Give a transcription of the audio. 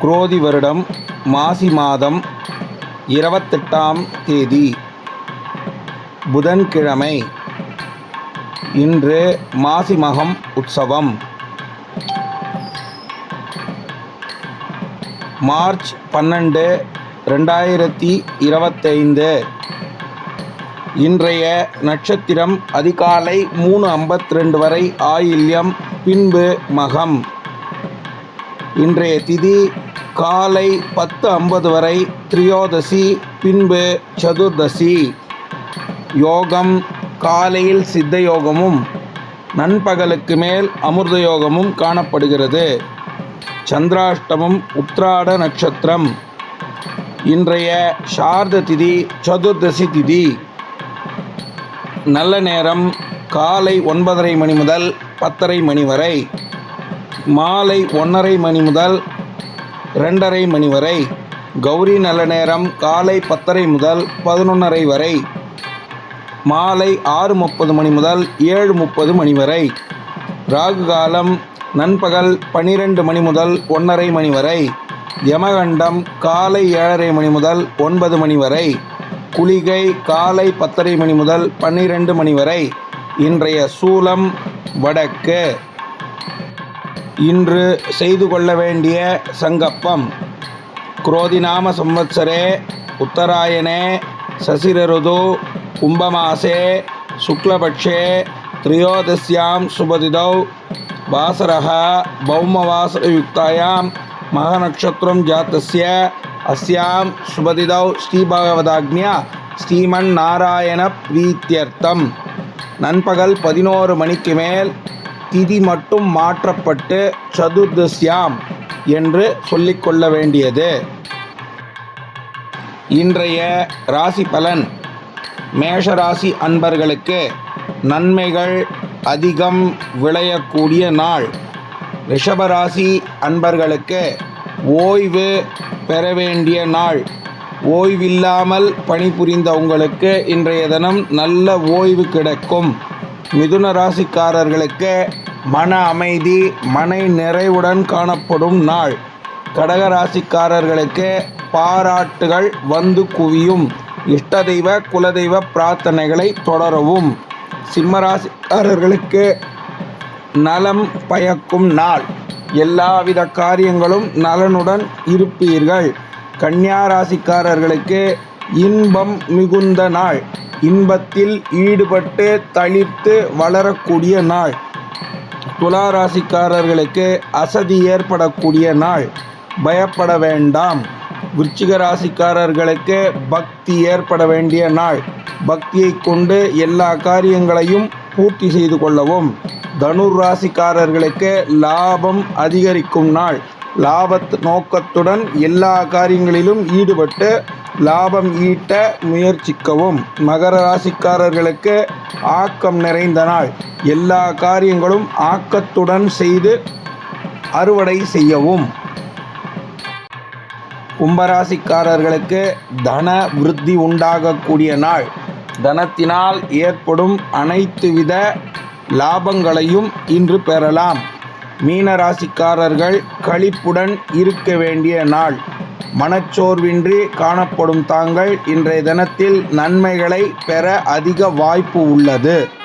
குரோதி வருடம் மாசி மாதம் இருபத்தெட்டாம் தேதி புதன்கிழமை. இன்று மாசி மகம் உற்சவம். மார்ச் பன்னெண்டு ரெண்டாயிரத்தி இருபத்தைந்து. இன்றைய நட்சத்திரம் அதிகாலை மூணு ஐம்பத்தி ரெண்டு வரை ஆயில்யம் பின்பு மகம். இன்றைய திதி காலை பத்து ஐம்பது வரை திரியோதசி பின்பு சதுர்தசி. யோகம் காலையில் சித்த யோகமும் நண்பகலுக்கு மேல் அமிர்த யோகமும் காணப்படுகிறது. சந்திராஷ்டமம் உத்ராட நட்சத்திரம். இன்றைய சார்த திதி சதுர்தசி திதி. நல்ல நேரம் காலை ஒன்பதரை மணி முதல் பத்தரை மணி வரை. மாலை ஒன்றரை மணி முதல் ரெண்டரை மணி வரை. கௌரி நல்ல நேரம் காலை பத்தரை முதல் பதினொன்றரை வரை. மாலை ஆறு முப்பது மணி முதல் ஏழு முப்பது மணி வரை. ராகு காலம் நண்பகல் பன்னிரெண்டு மணி முதல் ஒன்றரை மணி வரை. யமகண்டம் காலை ஏழரை மணி முதல் ஒன்பது மணி வரை. குளிகை காலை பத்தரை மணி முதல் பன்னிரெண்டு மணி வரை. இன்றைய சூலம் வடக்கு. இன்று செய்து கொள்ள வேண்டிய சங்கப்பம். குரோதிநாம சம்வத்சரே உத்தராயணே சசிரருது கும்பமாசே சுக்லபக்ஷே திரியோதசியாம் சுபதிதௌ வாசரக பௌமவாசரயுக்தாயாம் மகநக்ஷத்திரம் ஜாத்தசிய அஸ்யாம் சுபதிதௌ ஸ்ரீபாகவதாக்னியா ஸ்ரீமன் நாராயண பிரீத்தியர்த்தம். நண்பகல் பதினோரு மணிக்கு மேல் திதி மட்டும் மாற்றப்பட்டு சதுர்தசியாம் என்று சொல்லிக்கொள்ள வேண்டியது. இன்றைய ராசி பலன் மேஷராசி அன்பர்களுக்கு நன்மைகள் அதிகம் விளையக்கூடிய நாள். ரிஷபராசி அன்பர்களுக்கு ஓய்வு பெற வேண்டிய நாள். ஓய்வில்லாமல் பணிபுரிந்த உங்களுக்கு இன்றைய தினம் நல்ல ஓய்வு கிடைக்கும். மிதுன ராசிக்காரர்களுக்கு மன அமைதி மனை நிறைவுடன் காணப்படும் நாள். கடக ராசிக்காரர்களுக்கு பாராட்டுகள் வந்து குவியும். இஷ்ட தெய்வ குலதெய்வ பிரார்த்தனைகளை தொடரவும். சிம்மராசிக்காரர்களுக்கு நலம் பயக்கும் நாள். எல்லாவித காரியங்களும் நலனுடன் இருப்பீர்கள். கன்னியா ராசிக்காரர்களுக்கு இன்பம் மிகுந்த நாள். இன்பத்தில் ஈடுபட்டு தளிர்த்து வளரக்கூடிய நாள். துலா ராசிக்காரர்களுக்கு அசதி ஏற்படக்கூடிய நாள். பயப்பட வேண்டாம். விருச்சிக ராசிக்காரர்களுக்கு பக்தி ஏற்பட வேண்டிய நாள். பக்தியை கொண்டு எல்லா காரியங்களையும் பூர்த்தி செய்து கொள்ளவும். தனுர் ராசிக்காரர்களுக்கு லாபம் அதிகரிக்கும் நாள். லாபத் நோக்கத்துடன் எல்லா காரியங்களிலும் ஈடுபட்டு லாபம் ஈட்ட முயற்சிக்கவும். மகர ராசிக்காரர்களுக்கு ஆக்கம் நிறைந்த நாள். எல்லா காரியங்களும் ஆக்கத்துடன் செய்து அறுவடை செய்யவும். கும்பராசிக்காரர்களுக்கு தன விருத்தி உண்டாகக்கூடிய நாள். தனத்தினால் ஏற்படும் அனைத்து வித லாபங்களையும் இன்று பெறலாம். மீனராசிக்காரர்கள் களிப்புடன் இருக்க வேண்டிய நாள். மனச்சோர்வின்றி காணப்படும் தாங்கள் இன்றைய தினத்தில் நன்மைகளை பெற அதிக வாய்ப்பு உள்ளது.